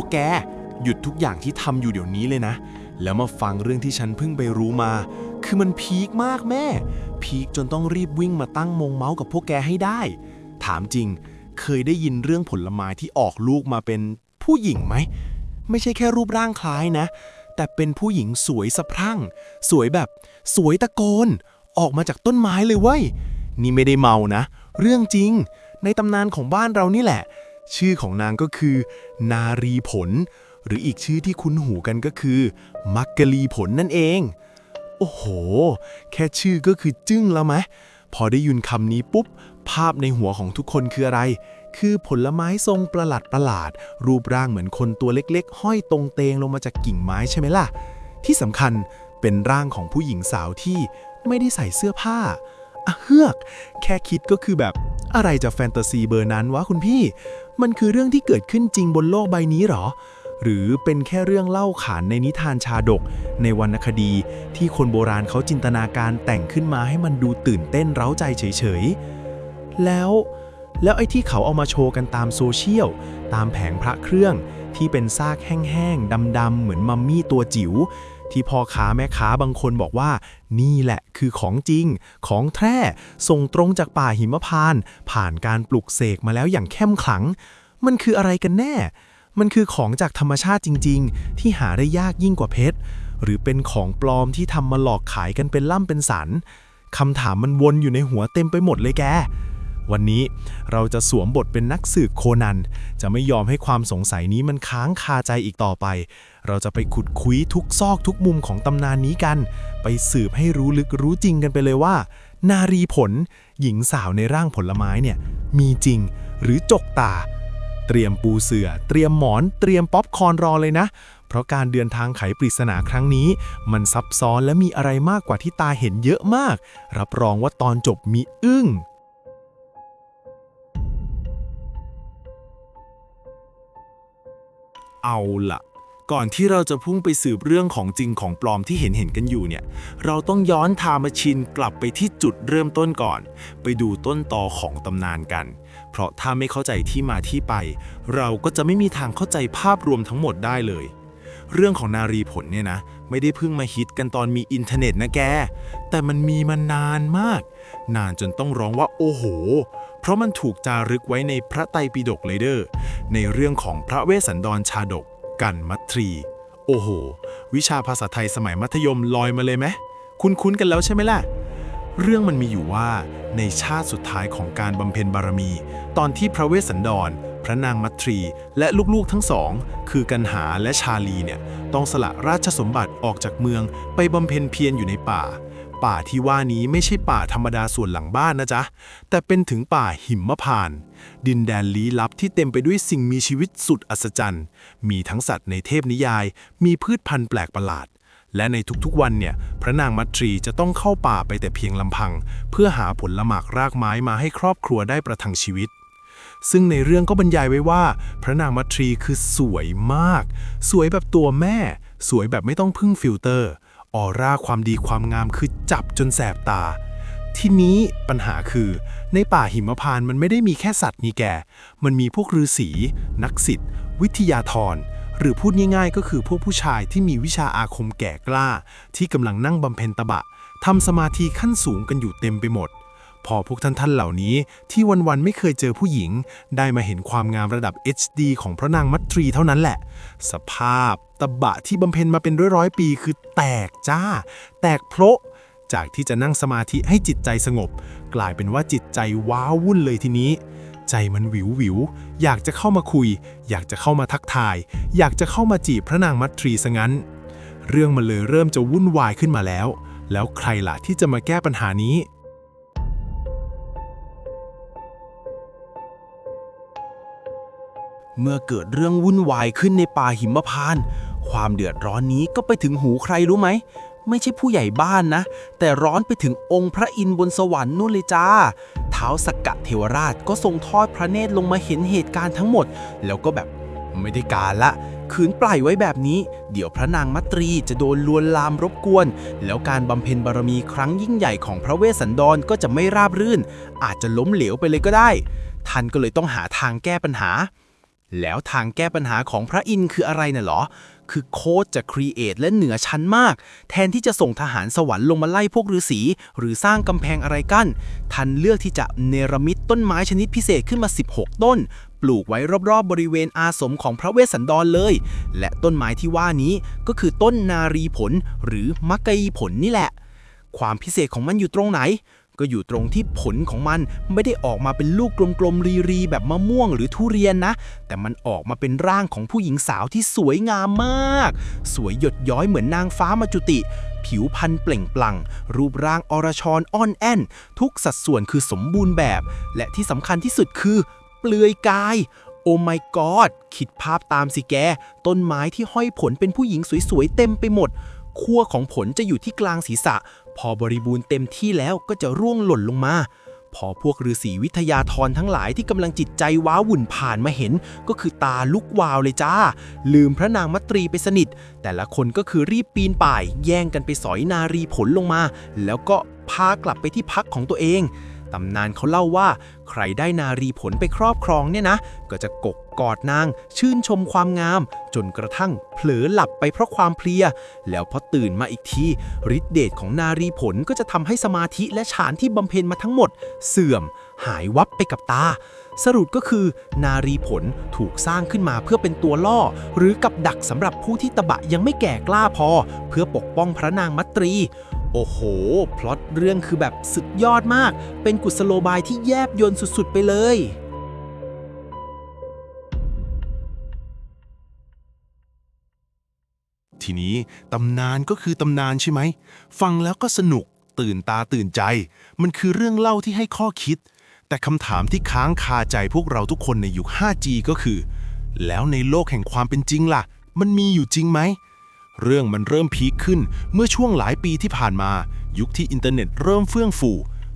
วกแก หยุดทุกอย่างที่ทำอยู่เดี๋ยวนี้เลยนะ แล้วมาฟังเรื่องที่ฉันเพิ่งไปรู้มา คือมันพีคมากแม่ พีคจนต้องรีบวิ่งมาตั้งมงเมาส์กับพวกแกให้ได้ ถามจริง เคยได้ยินเรื่องผลไม้ที่ออกลูกมาเป็นผู้หญิงไหม ไม่ใช่แค่รูปร่างคล้ายนะ แต่เป็นผู้หญิงสวยสะพรั่ง สวยแบบสวยตะโกน ออกมาจากต้นไม้เลยเว้ย นี่ไม่ได้เมานะ เรื่องจริง ในตำนานของบ้านเรานี่แหละ ชื่อของนางก็คือ นารีผล หรืออีกชื่อที่คุ้นหูกันก็คือ มักกะลีผลนั่นเอง โอ้โห แค่ชื่อก็คือจึ้งแล้วไหมพอได้ยินคำนี้ปุ๊บ ภาพในหัวของทุกคนคืออะไร คือผลไม้ทรงประหลาดประหลาด รูปร่างเหมือนคนตัวเล็กๆ ห้อยตรงเตงลงมาจากกิ่งไม้ใช่ไหมล่ะ ที่สำคัญเป็นร่างของผู้หญิงสาวที่ไม่ได้ใส่เสื้อผ้าอะเฮือก แค่คิดก็คือแบบอะไรจะแฟนตาซีเบอร์นั้นวะคุณพี่ มันคือเรื่องที่เกิดขึ้นจริงบนโลกใบนี้หรอ หรือเป็นแค่เรื่องเล่าขานในนิทานชาดก ในวรรณคดีที่คนโบราณเขาจินตนาการแต่งขึ้นมาให้มันดูตื่นเต้นเร้าใจเฉยๆ แล้วแล้วไอ้ที่เขาเอามาโชว์กันตามโซเชียล ตามแผงพระเครื่อง ที่เป็นซากแห้งๆดำๆเหมือนมัมมี่ตัวจิ๋วที่พ่อค้าแม่ค้าบางคนบอกว่า นี่แหละคือของจริง ของแท้ส่งตรงจากป่าหิมพาน ผ่านการปลุกเสกมาแล้วอย่างเข้มขลัง มันคืออะไรกันแน่ มันคือของจากธรรมชาติจริง ๆ ที่หาได้ยากยิ่งกว่าเพชร หรือเป็นของปลอมที่ทำมาหลอกขายกันเป็นล่ำเป็นสันคำถามมันวนอยู่ในหัวเต็มไปหมดเลยแกวันนี้เราจะสวมบทเป็นนักสืบโคนัน จะไม่ยอมให้ความสงสัยนี้มันค้างคาใจอีกต่อไป เราจะไปขุดคุยทุกซอกทุกมุมของตำนานนี้กัน ไปสืบให้รู้ลึกรู้จริงกันไปเลยว่า นารีผล หญิงสาวในร่างผลไม้เนี่ย มีจริงหรือจกตา เตรียมปูเสือ่อ เตรียมหมอน เตรียมป๊อปคอนรอเลยนะ เพราะการเดินทางไขปริศนาครั้งนี้ มันซับซ้อนและมีอะไรมากกว่าที่ตาเห็นเยอะมาก รับรองว่าตอนจบมีอึ้งเอาละ ก่อนที่เราจะพุ่งไปสืบเรื่องของจริงของปลอมที่เห็นเห็นกันอยู่เนี่ย เราต้องย้อนไทม์มชชีนกลับไปที่จุดเริ่มต้นก่อน ไปดูต้นตอของตำนานกัน เพราะถ้าไม่เข้าใจที่มาที่ไป เราก็จะไม่มีทางเข้าใจภาพรวมทั้งหมดได้เลย เรื่องของนารีผลเนี่ยนะ ไม่ได้เพิ่งมาฮิตกันตอนมีอินเทอร์เน็ตนะแก แต่มันมีมานานมาก นานจนต้องร้องว่าโอ้โหเพราะมันถูกจารึกไว้ในพระไตรปิฎกเลยเด้อในเรื่องของพระเวสสันดรชาดก กันมัตรี โอ้โห วิชาภาษาไทยสมัยมัธยมลอยมาเลยไหม คุ้นๆกันแล้วใช่ไหมล่ะ เรื่องมันมีอยู่ว่าในชาติสุดท้ายของการบำเพ็ญบารมี ตอนที่พระเวสสันดร พระนางมัตรี และลูกๆทั้งสอง คือกันหาและชาลีเนี่ยต้องสละราชสมบัติออกจากเมืองไปบำเพ็ญเพียรอยู่ในป่าป่าที่ว่านี้ไม่ใช่ป่าธรรมดาส่วนหลังบ้านนะจ๊ะ แต่เป็นถึงป่าหิมพานต์ ดินแดนลี้ลับที่เต็มไปด้วยสิ่งมีชีวิตสุดอัศจรรย์ มีทั้งสัตว์ในเทพนิยาย มีพืชพันธุ์แปลกประหลาด และในทุกๆวันเนี่ย พระนางมัตรีจะต้องเข้าป่าไปแต่เพียงลำพัง เพื่อหาผลละหมากรากไม้มาให้ครอบครัวได้ประทังชีวิต ซึ่งในเรื่องก็บรรยายไว้ว่า พระนางมัตรีคือสวยมาก สวยแบบตัวแม่ สวยแบบไม่ต้องพึ่งฟิลเตอร์ ออร่าความดีความงามคือจับจนแสบตา ทีนี้ปัญหาคือ ในป่าหิมพานต์มันไม่ได้มีแค่สัตว์นี่แก มันมีพวกฤาษี นักศิษย์วิทยาธร หรือพูดง่ายๆ ก็คือพวกผู้ชายที่มีวิชาอาคมแก่กล้า ที่กำลังนั่งบำเพ็ญตบะทำสมาธิขั้นสูงกันอยู่เต็มไปหมด พอพวกท่านท่านๆเหล่านี้ที่วันๆไม่เคยเจอผู้หญิง ได้มาเห็นความงามระดับ HD ของพระนางมัตรีเท่านั้นแหละ สภาพตบะที่บำเพ็ญมาเป็นร้อยๆปีคือแตกจ้า แตกโพระ จากที่จะนั่งสมาธิให้จิตใจสงบ กลายเป็นว่าจิตใจว้าวุ่นเลยทีนี้ ใจมันวิววิว อยากจะเข้ามาคุย อยากจะเข้ามาทักทาย อยากจะเข้ามาจีบพระนางมัตรีซะงั้น เรื่องมันเลยเริ่มจะวุ่นวายขึ้นมาแล้ว แล้วใครล่ะที่จะมาแก้ปัญหานี้เมื่อเกิดเรื่องวุ่นวายขึ้นในป่าหิมพานต์ความเดือดร้อนนี้ก็ไปถึงหูใครรู้ไหม ไม่ใช่ผู้ใหญ่บ้านนะ แต่ร้อนไปถึงองค์พระอินทร์บนสวรรค์นู่นเลยจ้า เท้าสกกะเทวราชก็ทรงทอดพระเนตรลงมาเห็นเหตุการณ์ทั้งหมด แล้วก็แบบไม่ได้การละ ขืนปล่อยไว้แบบนี้ เดี๋ยวพระนางมัตรีจะโดนลวนลามรบกวน แล้วการบำเพ็ญบารมีครั้งยิ่งใหญ่ของพระเวสสันดรก็จะไม่ราบรื่น อาจจะล้มเหลวไปเลยก็ได้ ท่านก็เลยต้องหาทางแก้ปัญหา แล้วทางแก้ปัญหาของพระอินทร์คืออะไรน่ะหรอ คือโค้ดจะครีเอทและเหนือชั้นมาก แทนที่จะส่งทหารสวรรค์ลงมาไล่พวกฤาษีหรือสร้างกำแพงอะไรกั้นท่านเลือกที่จะเนรมิตต้นไม้ชนิดพิเศษขึ้นมา 16 ต้น ปลูกไว้รอบๆ บริเวณอาสมของพระเวสสันดรเลย และต้นไม้ที่ว่านี้ก็คือต้นนารีผลหรือมักกะีผลนี่แหละ ความพิเศษของมันอยู่ตรงไหน ก็อยู่ตรงที่ผลของมันไม่ได้ออกมาเป็นลูกกลมๆรีๆแบบมะม่วงหรือทุเรียนนะ แต่มันออกมาเป็นร่างของผู้หญิงสาวที่สวยงามมาก สวยหยดย้อยเหมือนนางฟ้ามาจุติ ผิวพรรณเปล่งปลั่ง รูปร่างอรชรอ่อนแอนทุกสัดส่วนคือสมบูรณ์แบบ และที่สำคัญที่สุดคือ เปลือยกายโอ้ my god คิดภาพตามสิแก ต้นไม้ที่ห้อยผลเป็นผู้หญิงสวยๆ เต็มไปหมด ขั้วของผลจะอยู่ที่กลางศีรษะ พอบริบูรณ์เต็มที่แล้วก็จะร่วงหล่นลงมา พอพวกฤาษีวิทยาธรทั้งหลายที่กำลังจิตใจว้าวุ่นผ่านมาเห็น ก็คือตาลุกวาวเลยจ้า ลืมพระนางมัตรีไปสนิท แต่ละคนก็คือรีบปีนป่าย แย่งกันไปสอยนารีผลลงมา แล้วก็พากลับไปที่พักของตัวเอง ตำนานเขาเล่าว่า ใครได้นารีผลไปครอบครองเนี่ยนะ ก็จะกกกอดนาง ชื่นชมความงาม จนกระทั่งเผลอหลับไปเพราะความเพลีย แล้วพอตื่นมาอีกทีฤทธิเดชของนารีผลก็จะทำให้สมาธิและฌานที่บำเพ็ญมาทั้งหมด เสื่อม หายวับไปกับตา สรุปก็คือ นารีผลถูกสร้างขึ้นมาเพื่อเป็นตัวล่อ หรือกับดักสำหรับผู้ที่ตะบะยังไม่แก่กล้าพอ เพื่อปกป้องพระนางมัตรี โอ้โห พล็อตเรื่องคือแบบสุดยอดมาก เป็นกุศโลบายที่แยบยลสุดๆไปเลย ทีนี้ตำนานก็คือตำนานใช่ไหม ฟังแล้วก็สนุก ตื่นตาตื่นใจ มันคือเรื่องเล่าที่ให้ข้อคิด แต่คำถามที่ค้างคาใจพวกเราทุกคนในยุค 5G ก็คือ แล้วในโลกแห่งความเป็นจริงล่ะ มันมีอยู่จริงไหม เรื่องมันเริ่มพีคขึ้นเมื่อช่วงหลายปีที่ผ่านมา ยุคที่อินเทอร์เน็ตเริ่มเฟื่องฟู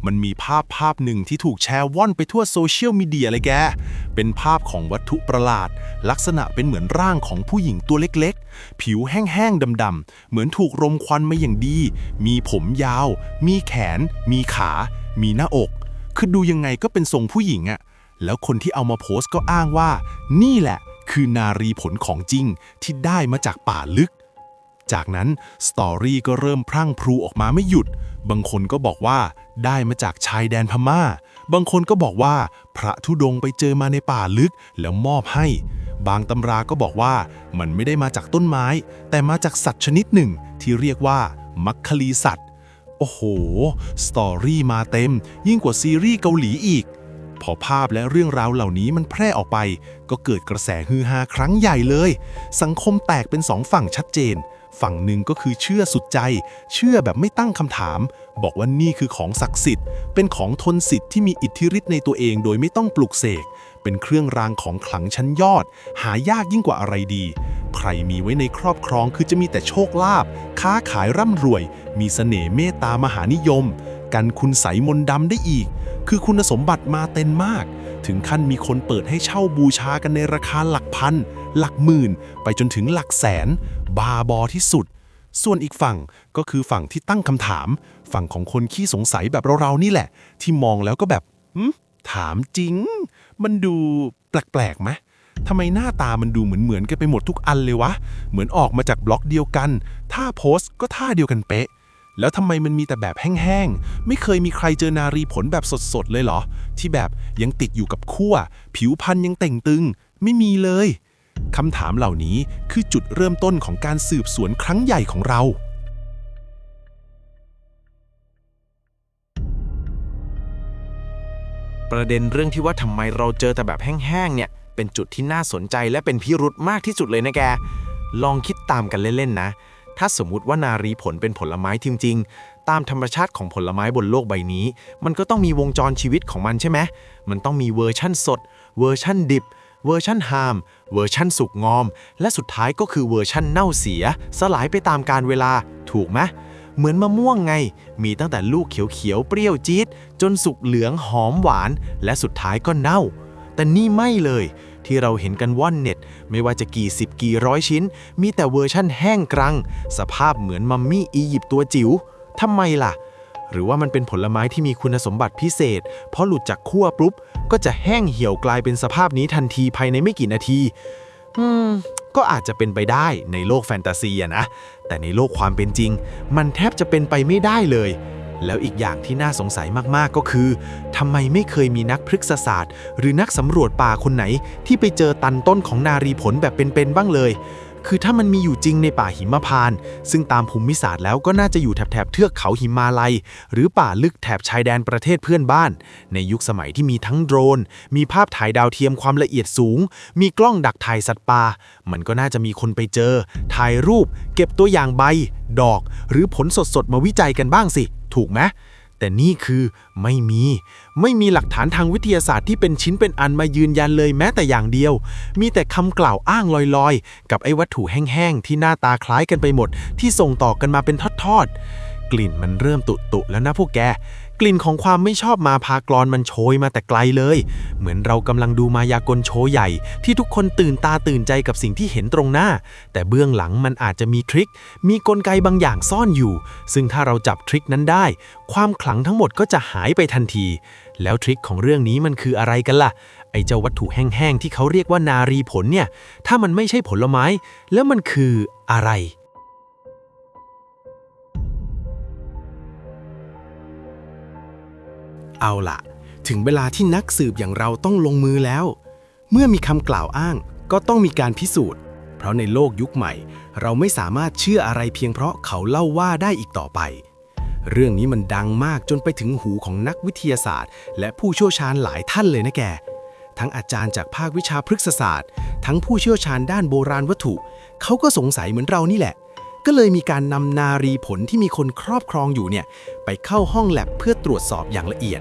มันมีภาพภาพหนึ่งที่ถูกแชร์ว่อนไปทั่วโซเชียลมีเดียเลยแก เป็นภาพของวัตถุประหลาด ลักษณะเป็นเหมือนร่างของผู้หญิงตัวเล็กๆ ผิวแห้งๆดำๆ เหมือนถูกรมควันมาอย่างดี มีผมยาว มีแขน มีขา มีหน้าอก คือดูยังไงก็เป็นทรงผู้หญิงอะแล้วคนที่เอามาโพสต์ก็อ้างว่า นี่แหละ คือนารีผลของจริงที่ได้มาจากป่าลึก จากนั้นสตอรี่ก็เริ่มพรั่งพรูออกมาไม่หยุด บางคนก็บอกว่าได้มาจากชายแดนพม่า บางคนก็บอกว่า พระธุดงค์ไปเจอมาในป่าลึกแล้วมอบให้ บางตำราก็บอกว่ามันไม่ได้มาจากต้นไม้ แต่มาจากสัตว์ชนิดหนึ่งที่เรียกว่า มัคคลีสัตว์ โอ้โห สตอรี่มาเต็ม ยิ่งกว่าซีรีส์เกาหลีอีก พอภาพและเรื่องราวเหล่านี้มันแพร่ออกไป ก็เกิดกระแสฮือฮาครั้งใหญ่เลย สังคมแตกเป็นสองฝั่งชัดเจน ฝั่งหนึ่งก็คือเชื่อสุดใจ เชื่อแบบไม่ตั้งคำถาม บอกว่านี่คือของศักดิ์สิทธิ์ เป็นของทนสิทธิ์ที่มีอิทธิฤทธิ์ในตัวเองโดยไม่ต้องปลุกเสก เป็นเครื่องรางของขลังชั้นยอด หายากยิ่งกว่าอะไรดี ใครมีไว้ในครอบครองคือจะมีแต่โชคลาภ ค้าขายร่ำรวย มีเสน่ห์เมตตามหานิยม กันคุณใสยมนต์ดำได้อีก คือคุณสมบัติมาเต็มมาก ถึงขั้นมีคนเปิดให้เช่าบูชากันในราคาหลักพัน หลักหมื่น ไปจนถึงหลักแสน บาบอที่สุด ส่วนอีกฝั่งก็คือฝั่งที่ตั้งคำถาม ฝั่งของคนขี้สงสัยแบบเราๆนี่แหละ ที่มองแล้วก็แบบหืมถามจริง มันดูแปลกๆไหมทำไมหน้าตามันดูเหมือนๆกันไปหมดทุกอันเลยวะ เหมือนออกมาจากบล็อกเดียวกัน ท่าโพสต์ก็ท่าเดียวกันเป๊ะ แล้วทำไมมันมีแต่แบบแห้งๆ ไม่เคยมีใครเจอนารีผลแบบสดๆเลยเหรอ ที่แบบยังติดอยู่กับขั้ว ผิวพรรณยังเต่งตึง ไม่มีเลย คำถามเหล่านี้คือจุดเริ่มต้นของการสืบสวนครั้งใหญ่ของเรา ประเด็นเรื่องที่ว่าทำไมเราเจอแต่แบบแห้งๆเนี่ย เป็นจุดที่น่าสนใจและเป็นพิรุธมากที่สุดเลยนะแก ลองคิดตามกันเล่นๆนะ ถ้าสมมุติว่านารีผลเป็นผลไม้จริง ๆ ตามธรรมชาติของผลไม้บนโลกใบนี้ มันก็ต้องมีวงจรชีวิตของมันใช่ไหมมันต้องมีเวอร์ชั่นสด เวอร์ชั่นดิบ เวอร์ชั่นฮาม เวอร์ชั่นสุกงอม และสุดท้ายก็คือเวอร์ชั่นเน่าเสีย สลายไปตามกาลเวลา ถูกไหมเหมือนมะม่วงไง มีตั้งแต่ลูกเขียวๆ เปรี้ยวจี๊ด จนสุกเหลืองหอมหวาน และสุดท้ายก็เน่า แต่นี่ไม่เลย ที่เราเห็นกันว่อนเน็ต ไม่ว่าจะกี่สิบกี่ร้อยชิ้น มีแต่เวอร์ชั่นแห้งกรัง สภาพเหมือนมัมมี่อียิปต์ตัวจิ๋วทำไมล่ะ หรือว่ามันเป็นผลไม้ที่มีคุณสมบัติพิเศษ เพราะหลุดจากขั้วปุ๊บ ก็จะแห้งเหี่ยวกลายเป็นสภาพนี้ทันทีภายในไม่กี่นาที อืม ก็อาจจะเป็นไปได้ในโลกแฟนตาซีอะนะ แต่ในโลกความเป็นจริง มันแทบจะเป็นไปไม่ได้เลย แล้วอีกอย่างที่น่าสงสัยมากๆก็คือทำไมไม่เคยมีนักพฤกษศาสตร์ หรือนักสำรวจป่าคนไหนที่ไปเจอตันต้นของนารีผลแบบเป็นๆบ้างเลย คือถ้ามันมีอยู่จริงในป่าหิมพานต์ซึ่งตามภูมิศาสตร์แล้วก็น่าจะอยู่แถบๆเทือกเขาหิมาลัย หรือป่าลึกแถบชายแดนประเทศเพื่อนบ้าน ในยุคสมัยที่มีทั้งโดรน มีภาพถ่ายดาวเทียมความละเอียดสูง มีกล้องดักถ่ายสัตว์ป่า มันก็น่าจะมีคนไปเจอ ถ่ายรูป เก็บตัวอย่างใบ ดอก หรือผลสดๆมาวิจัยกันบ้างสิ ถูกไหม แต่นี่คือไม่มี ไม่มีหลักฐานทางวิทยาศาสตร์ที่เป็นชิ้นเป็นอันมายืนยันเลยแม้แต่อย่างเดียว มีแต่คำกล่าวอ้างลอยๆ กับไอ้วัตถุแห้งๆ ที่หน้าตาคล้ายกันไปหมด ที่ส่งต่อกันมาเป็นทอดๆ กลิ่นมันเริ่มตุๆแล้วนะพวกแกก ลิ่นของความไม่ชอบมาพากรอนมันโชยมาแต่ไกลเลย เหมือนเรากำลังดูมายากลโชว์ใหญ่ ที่ทุกคนตื่นตาตื่นใจกับสิ่งที่เห็นตรงหน้า แต่เบื้องหลังมันอาจจะมีทริค มีกลไกบางอย่างซ่อนอยู่ ซึ่งถ้าเราจับทริคนั้นได้ ความขลังทั้งหมดก็จะหายไปทันที แล้วทริคของเรื่องนี้มันคืออะไรกันล่ะไอ้เจ้าวัตถุแห้งๆที่เขาเรียกว่านารีผลเนี่ย ถ้ามันไม่ใช่ผลไม้ แล้วมันคืออะไร เอาละถึงเวลาที่นักสืบอย่างเราต้องลงมือแล้ว เมื่อมีคำกล่าวอ้างก็ต้องมีการพิสูจน์ เพราะในโลกยุคใหม่ เราไม่สามารถเชื่ออะไรเพียงเพราะเขาเล่าว่าได้อีกต่อไป เรื่องนี้มันดังมากจนไปถึงหูของนักวิทยาศาสตร์ และผู้เชี่ยวชาญหลายท่านเลยนะแก ทั้งอาจารย์จากภาควิชาพฤกษศาสตร์ ทั้งผู้เชี่ยวชาญด้านโบราณวัตถุ เขาก็สงสัยเหมือนเรานี่แหละก็เลยมีการนำนารีผลที่มีคนครอบครองอยู่เนี่ย ไปเข้าห้องแลบเพื่อตรวจสอบอย่างละเอียด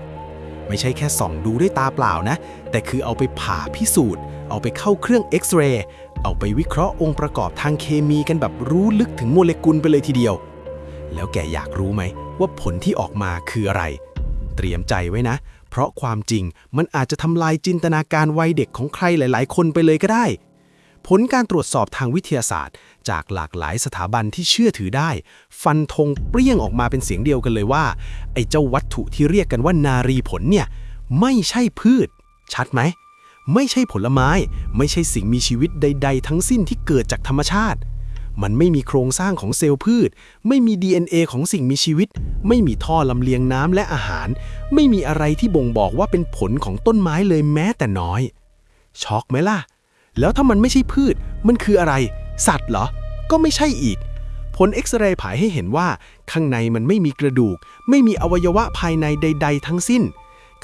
ไม่ใช่แค่ส่องดูด้วยตาเปล่านะ แต่คือเอาไปผ่าพิสูจน์ เอาไปเข้าเครื่องเอ็กซเรย์เอาไปวิเคราะห์องค์ประกอบทางเคมีกันแบบรู้ลึกถึงโมเลกุลไปเลยทีเดียว แล้วแกอยากรู้ไหม ว่าผลที่ออกมาคืออะไร เตรียมใจไว้นะ เพราะความจริงมันอาจจะทำลายจินตนาการวัยเด็กของใครหลาย ๆ คนไปเลยก็ได้ ผลการตรวจสอบทางวิทยาศาสตร์ จากหลากหลายสถาบันที่เชื่อถือได้ ฟันธงเปรี้ยงออกมาเป็นเสียงเดียวกันเลยว่า ไอ้เจ้าวัตถุที่เรียกกันว่านารีผลเนี่ย ไม่ใช่พืช ชัดไหม ไม่ใช่ผลไม้ ไม่ใช่สิ่งมีชีวิตใด ๆ ทั้งสิ้นที่เกิดจากธรรมชาติ มันไม่มีโครงสร้างของเซลล์พืช ไม่มี DNA ของสิ่งมีชีวิต ไม่มีท่อลำเลียงน้ำและอาหาร ไม่มีอะไรที่บ่งบอกว่าเป็นผลของต้นไม้เลยแม้แต่น้อย ช็อกไหมล่ะแล้วถ้ามันไม่ใช่พืช มันคืออะไร สัตว์เหรอ ก็ไม่ใช่อีก ผลเอ็กซเรย์ผายให้เห็นว่า ข้างในมันไม่มีกระดูก ไม่มีอวัยวะภายในใด ๆ ทั้งสิ้น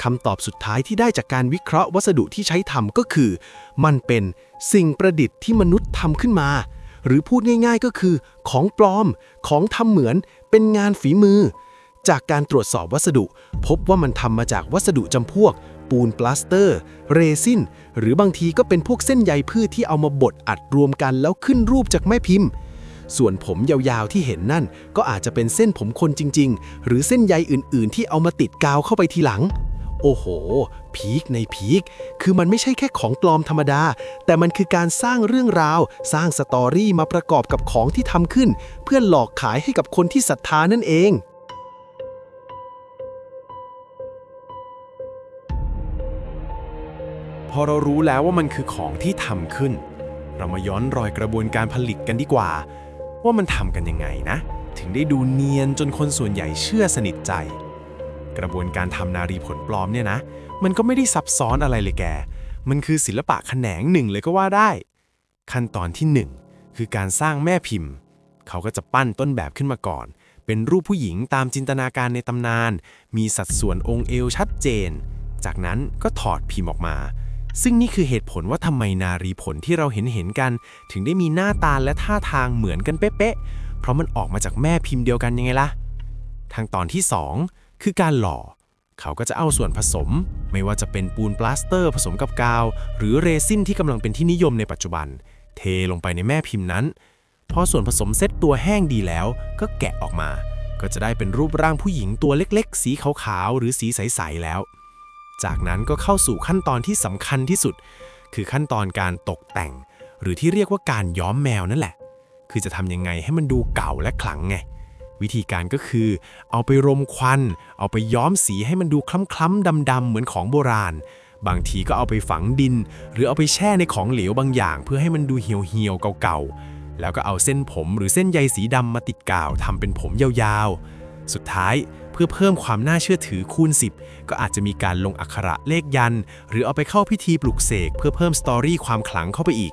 คำตอบสุดท้ายที่ได้จากการวิเคราะห์วัสดุที่ใช้ทำก็คือ มันเป็นสิ่งประดิษฐ์ที่มนุษย์ทำขึ้นมา หรือพูดง่าย ๆก็คือ ของปลอม ของทำเหมือน เป็นงานฝีมือ จากการตรวจสอบวัสดุ พบว่ามันทำมาจากวัสดุจำพวก ปูนปลาสเตอร์ เรซิน หรือบางทีก็เป็นพวกเส้นใยพืชที่เอามาบดอัดรวมกันแล้วขึ้นรูปจากแม่พิมพ์ส่วนผมยาวๆที่เห็นนั่น ก็อาจจะเป็นเส้นผมคนจริง ๆ หรือเส้นใยอื่นๆ ที่เอามาติดกาวเข้าไปทีหลัง โอ้โห พีคในพีคคือมันไม่ใช่แค่ของปลอมธรรมดา แต่มันคือการสร้างเรื่องราว สร้างสตอรี่มาประกอบกับของที่ทำขึ้น เพื่อหลอกขายให้กับคนที่ศรัทธานั่นเอง พอเรารู้แล้วว่ามันคือของที่ทำขึ้น เรามาย้อนรอยกระบวนการผลิตกันดีกว่า ว่ามันทำกันยังไงนะ ถึงได้ดูเนียนจนคนส่วนใหญ่เชื่อสนิทใจ กระบวนการทำนารีผลปลอมเนี่ยนะ มันก็ไม่ได้ซับซ้อนอะไรเลยแก มันคือศิลปะแขนงหนึ่งเลยก็ว่าได้ ขั้นตอนที่หนึ่งคือการสร้างแม่พิมพ์ เขาก็จะปั้นต้นแบบขึ้นมาก่อน เป็นรูปผู้หญิงตามจินตนาการในตำนาน มีสัดส่วนองค์เอวชัดเจน จากนั้นก็ถอดพิมพ์ออกมา ซึ่งนี่คือเหตุผลว่าทำไมนารีผลที่เราเห็นเห็นกัน ถึงได้มีหน้าตาและท่าทางเหมือนกันเป๊ะๆ เพราะมันออกมาจากแม่พิมพ์เดียวกันยังไงล่ะ ทางตอนที่ 2 คือการหล่อ เขาก็จะเอาส่วนผสม ไม่ว่าจะเป็นปูนปลาสเตอร์ผสมกับกาว หรือเรซินที่กำลังเป็นที่นิยมในปัจจุบัน เทลงไปในแม่พิมพ์นั้น พอส่วนผสมเซตตัวแห้งดีแล้ว ก็แกะออกมา ก็จะได้เป็นรูปร่างผู้หญิงตัวเล็ก ๆ สีขาวๆหรือสีใสๆแล้ว จากนั้นก็เข้าสู่ขั้นตอนที่สำคัญที่สุด คือขั้นตอนการตกแต่ง หรือที่เรียกว่าการย้อมแมวนั่นแหละ คือจะทำยังไงให้มันดูเก่าและขลังไง วิธีการก็คือ เอาไปรมควัน เอาไปย้อมสีให้มันดูคล้ำๆดำๆเหมือนของโบราณ บางทีก็เอาไปฝังดิน หรือเอาไปแช่ในของเหลวบางอย่าง เพื่อให้มันดูเหี่ยวๆเก่าๆแล้วก็เอาเส้นผมหรือเส้นใยสีดำมาติดกาวทำเป็นผมยาวๆ สุดท้ายเพื่อเพิ่มความน่าเชื่อถือคูณ 10 ก็อาจจะมีการลงอักขระเลขยัน หรือเอาไปเข้าพิธีปลุกเสกเพื่อเพิ่มสตอรี่ความขลังเข้าไปอีก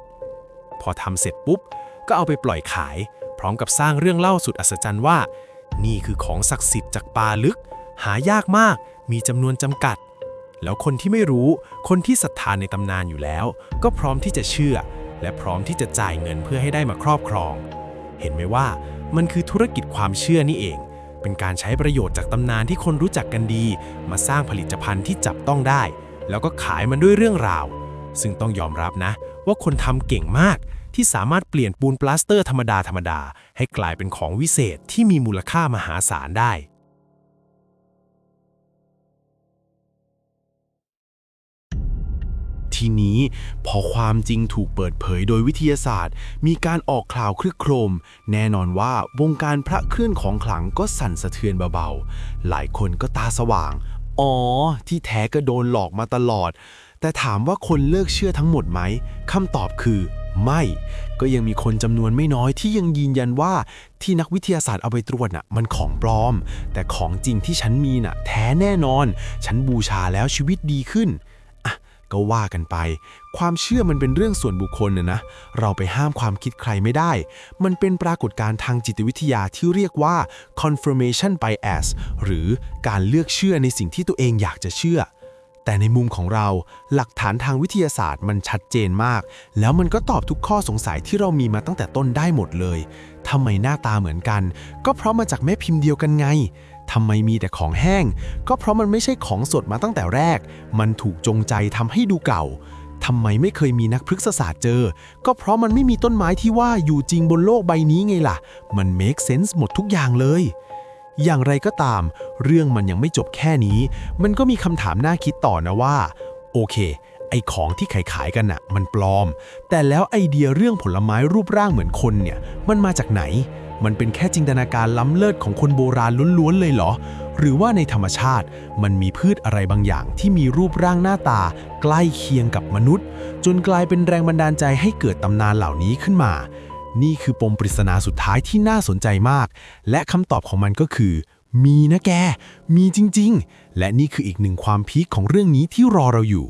พอทำเสร็จปุ๊บ ก็เอาไปปล่อยขาย พร้อมกับสร้างเรื่องเล่าสุดอัศจรรย์ว่า นี่คือของศักดิ์สิทธิ์จากป่าลึก หายากมาก มีจำนวนจำกัด แล้วคนที่ไม่รู้คนที่ศรัทธาในตำนานอยู่แล้ว ก็พร้อมที่จะเชื่อ และพร้อมที่จะจ่ายเงินเพื่อให้ได้มาครอบครอง เห็นไหมว่ามันคือธุรกิจความเชื่อนี่เอง เป็นการใช้ประโยชน์จากตำนานที่คนรู้จักกันดี มาสร้างผลิตภัณฑ์ที่จับต้องได้ แล้วก็ขายมันด้วยเรื่องราว ซึ่งต้องยอมรับนะ ว่าคนทำเก่งมากที่สามารถเปลี่ยนปูนปลาสเตอร์ธรรมดาธรรมดาให้กลายเป็นของวิเศษที่มีมูลค่ามหาศาลได้ ทีนี้ พอความจริงถูกเปิดเผยโดยวิทยาศาสตร์ มีการออกข่าวคลึกโครม แน่นอนว่าวงการพระเครื่องของขลังก็สั่นสะเทือนเบาๆ หลายคนก็ตาสว่าง อ๋อ ที่แท้ก็โดนหลอกมาตลอด แต่ถามว่าคนเลิกเชื่อทั้งหมดไหมคำตอบคือไม่ ก็ยังมีคนจำนวนไม่น้อยที่ยังยืนยันว่าที่นักวิทยาศาสตร์เอาไปตรวจน่ะมันของปลอม แต่ของจริงที่ฉันมีน่ะ แท้แน่นอน ฉันบูชาแล้วชีวิตดีขึ้น ก็ว่ากันไป ความเชื่อมันเป็นเรื่องส่วนบุคคลนะนะ เราไปห้ามความคิดใครไม่ได้ มันเป็นปรากฏการณ์ทางจิตวิทยาที่เรียกว่า confirmation bias หรือการเลือกเชื่อในสิ่งที่ตัวเองอยากจะเชื่อ แต่ในมุมของเรา หลักฐานทางวิทยาศาสตร์มันชัดเจนมาก แล้วมันก็ตอบทุกข้อสงสัยที่เรามีมาตั้งแต่ต้นได้หมดเลยทำไมหน้าตาเหมือนกัน ก็เพราะมาจากแม่พิมพ์เดียวกันไง ทำไมมีแต่ของแห้ง ก็เพราะมันไม่ใช่ของสดมาตั้งแต่แรก มันถูกจงใจทำให้ดูเก่าทำไมไม่เคยมีนักพฤกษศาสตร์เจอ ก็เพราะมันไม่มีต้นไม้ที่ว่าอยู่จริงบนโลกใบนี้ไงล่ะ มัน make sense หมดทุกอย่างเลย อย่างไรก็ตาม เรื่องมันยังไม่จบแค่นี้ มันก็มีคำถามน่าคิดต่อนะว่า โอเค ไอของที่ขายขายๆกันน่ะมันปลอม แต่แล้วไอเดียเรื่องผลไม้รูปร่างเหมือนคนเนี่ย มันมาจากไหน มันเป็นแค่จินตนาการล้ำเลิศของคนโบราณล้วนๆเลยเหรอ หรือว่าในธรรมชาติมันมีพืชอะไรบางอย่างที่มีรูปร่างหน้าตา ใกล้เคียงกับมนุษย์ จนกลายเป็นแรงบันดาลใจให้เกิดตำนานเหล่านี้ขึ้นมา นี่คือปมปริศนาสุดท้ายที่น่าสนใจมาก และคำตอบของมันก็คือ มีนะแก มีจริง ๆ และนี่คืออีกหนึ่งความพีคของเรื่องนี้ที่รอเราอยู่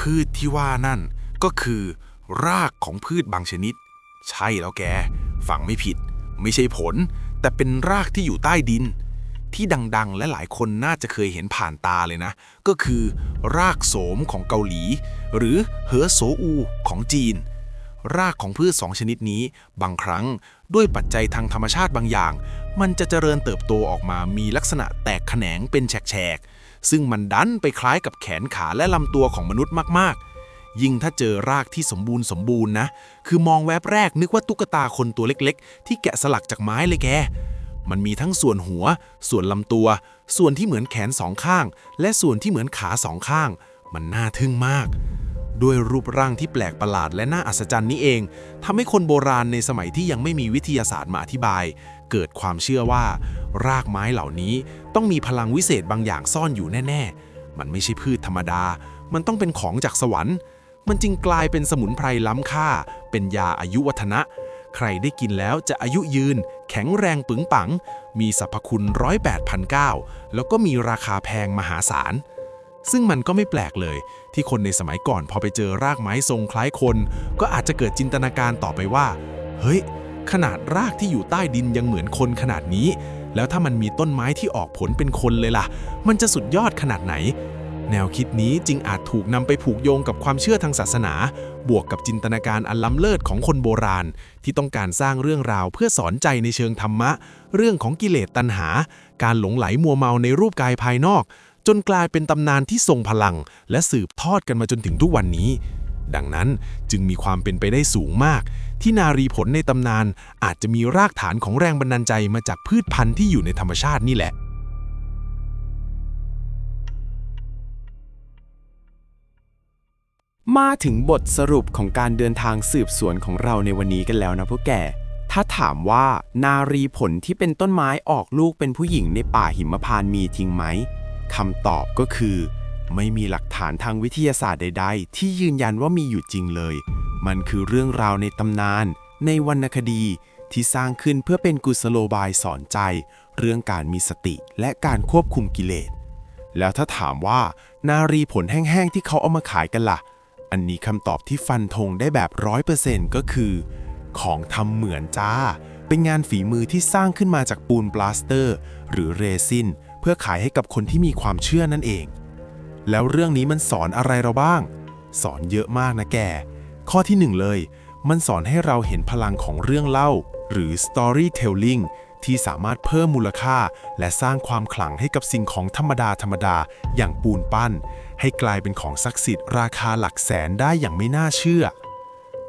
พืชที่ว่านั่น ก็คือ รากของพืชบางชนิด ใช่แล้วแก ฟังไม่ผิด ไม่ใช่ผล แต่เป็นรากที่อยู่ใต้ดิน ที่ดังๆ และหลายคนน่าจะเคยเห็นผ่านตาเลยนะ ก็คือ รากโสมของเกาหลี หรือเหอโสอูของจีน รากของพืชสองชนิดนี้ บางครั้งด้วยปัจจัยทางธรรมชาติบางอย่าง มันจะเจริญเติบโตออกมามีลักษณะแตกแขนงเป็นแฉกๆ ซึ่งมันดันไปคล้ายกับแขนขาและลำตัวของมนุษย์มากๆ ยิ่งถ้าเจอรากที่สมบูรณ์สมบูรณ์นะ คือมองแวบแรกนึกว่าตุ๊กตาคนตัวเล็กๆ ที่แกะสลักจากไม้เลยแก มันมีทั้งส่วนหัว ส่วนลำตัว ส่วนที่เหมือนแขนสองข้าง และส่วนที่เหมือนขาสองข้าง มันน่าทึ่งมาก ด้วยรูปร่างที่แปลกประหลาดและน่าอัศจรรย์นี้เองทำให้คนโบราณในสมัยที่ยังไม่มีวิทยาศาสตร์มาอธิบาย เกิดความเชื่อว่า รากไม้เหล่านี้ต้องมีพลังวิเศษบางอย่างซ่อนอยู่แน่ ๆ มันไม่ใช่พืชธรรมดา มันต้องเป็นของจากสวรรค์ มันจึงกลายเป็นสมุนไพรล้ำค่า เป็นยาอายุวัฒนะใครได้กินแล้วจะอายุยืน แข็งแรงปึงปัง มีสรรพคุณร้อยแปดพันเก้าแล้วก็มีราคาแพงมหาศาล ซึ่งมันก็ไม่แปลกเลย ที่คนในสมัยก่อนพอไปเจอรากไม้ทรงคล้ายคน ก็อาจจะเกิดจินตนาการต่อไปว่า เฮ้ย ขนาดรากที่อยู่ใต้ดินยังเหมือนคนขนาดนี้ แล้วถ้ามันมีต้นไม้ที่ออกผลเป็นคนเลยล่ะ มันจะสุดยอดขนาดไหน แนวคิดนี้จึงอาจถูกนำไปผูกโยงกับความเชื่อทางศาสนา บวกกับจินตนาการอันล้ำเลิศของคนโบราณ ที่ต้องการสร้างเรื่องราวเพื่อสอนใจในเชิงธรรมะ เรื่องของกิเลสตัณหา การหลงไหลมัวเมาในรูปกายภายนอก จนกลายเป็นตำนานที่ทรงพลัง และสืบทอดกันมาจนถึงทุกวันนี้ ดังนั้นจึงมีความเป็นไปได้สูงมาก ที่นารีผลในตำนานอาจจะมีรากฐานของแรงบันดาลใจมาจากพืชพันธุ์ที่อยู่ในธรรมชาตินี่แหละมาถึงบทสรุปของการเดินทางสืบสวนของเราในวันนี้กันแล้วนะพวกแก ถ้าถามว่านารีผลที่เป็นต้นไม้ออกลูกเป็นผู้หญิงในป่าหิมพานต์มีจริงไหม คำตอบก็คือ ไม่มีหลักฐานทางวิทยาศาสตร์ใด ๆ ที่ยืนยันว่ามีอยู่จริงเลย มันคือเรื่องราวในตำนาน ในวรรณคดีที่สร้างขึ้นเพื่อเป็นกุศโลบายสอนใจ เรื่องการมีสติและการควบคุมกิเลส แล้วถ้าถามว่านารีผลแห้งๆที่เขาเอามาขายกันล่ะ อันนี้คำตอบที่ฟันธงได้แบบร้อยเปอร์เซ็นต์ก็คือ ของทำเหมือนจ้า เป็นงานฝีมือที่สร้างขึ้นมาจากปูนปลาสเตอร์ หรือเรซิน เพื่อขายให้กับคนที่มีความเชื่อนั่นเอง แล้วเรื่องนี้มันสอนอะไรเราบ้าง สอนเยอะมากนะแก ข้อที่หนึ่งเลย มันสอนให้เราเห็นพลังของเรื่องเล่า หรือ storytelling ที่สามารถเพิ่มมูลค่า และสร้างความขลังให้กับสิ่งของธรรมดาธรรมดาอย่างปูนปั้น ให้กลายเป็นของศักดิ์สิทธิ์ราคาหลักแสนได้อย่างไม่น่าเชื่อ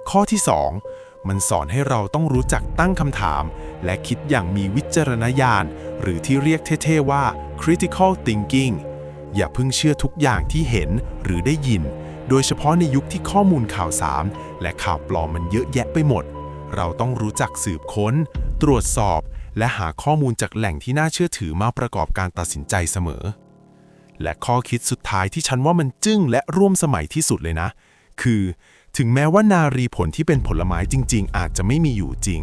ข้อที่ 2 มันสอนให้เราต้องรู้จักตั้งคำถาม และคิดอย่างมีวิจารณญาณ หรือที่เรียกเท่ๆว่า critical thinking อย่าเพิ่งเชื่อทุกอย่างที่เห็นหรือได้ยิน โดยเฉพาะในยุคที่ข้อมูลข่าวสาร และข่าวปลอมมันเยอะแยะไปหมด เราต้องรู้จักสืบค้น ตรวจสอบ และหาข้อมูลจากแหล่งที่น่าเชื่อถือมาประกอบการตัดสินใจเสมอ และข้อคิดสุดท้ายที่ฉันว่ามันจึ้งและร่วมสมัยที่สุดเลยนะ คือ ถึงแม้ว่านารีผลที่เป็นผลไม้จริง ๆ อาจจะไม่มีอยู่จริง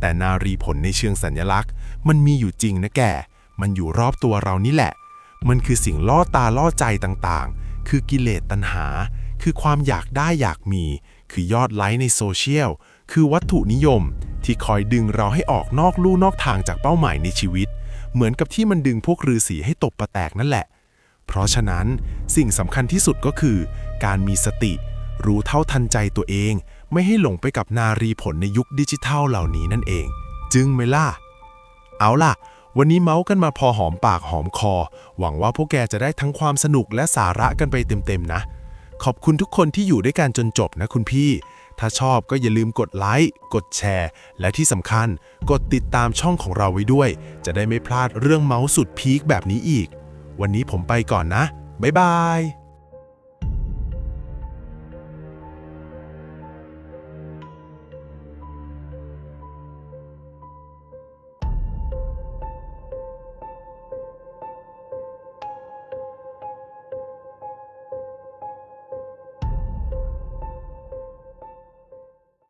แต่นารีผลในเชิงสัญลักษณ์ มันมีอยู่จริงนะแก มันอยู่รอบตัวเรานี่แหละ มันคือสิ่งล่อตาล่อใจต่างๆ คือกิเลสตัณหา คือความอยากได้อยากมี คือยอดไลค์ในโซเชียล คือวัตถุนิยม ที่คอยดึงเราให้ออกนอกลู่นอกทางจากเป้าหมายในชีวิต เหมือนกับที่มันดึงพวกฤาษีให้ตบประแตกนั่นแหละ เพราะฉะนั้นสิ่งสำคัญที่สุดก็คือ การมีสติ รู้เท่าทันใจตัวเอง ไม่ให้หลงไปกับนารีผลในยุคดิจิทัลเหล่านี้นั่นเอง จึงไหมล่ะ เอาล่ะ วันนี้เมาส์กันมาพอหอมปากหอมคอ หวังว่าพวกแกจะได้ทั้งความสนุกและสาระกันไปเต็มๆนะ ขอบคุณทุกคนที่อยู่ด้วยกันจนจบนะคุณพี่ ถ้าชอบก็อย่าลืมกดไลค์กดแชร์ และที่สำคัญ กดติดตามช่องของเราไว้ด้วย จะได้ไม่พลาดเรื่องเมาส์สุดพีคแบบนี้อีก วันนี้ผมไปก่อนนะบ๊ายบาย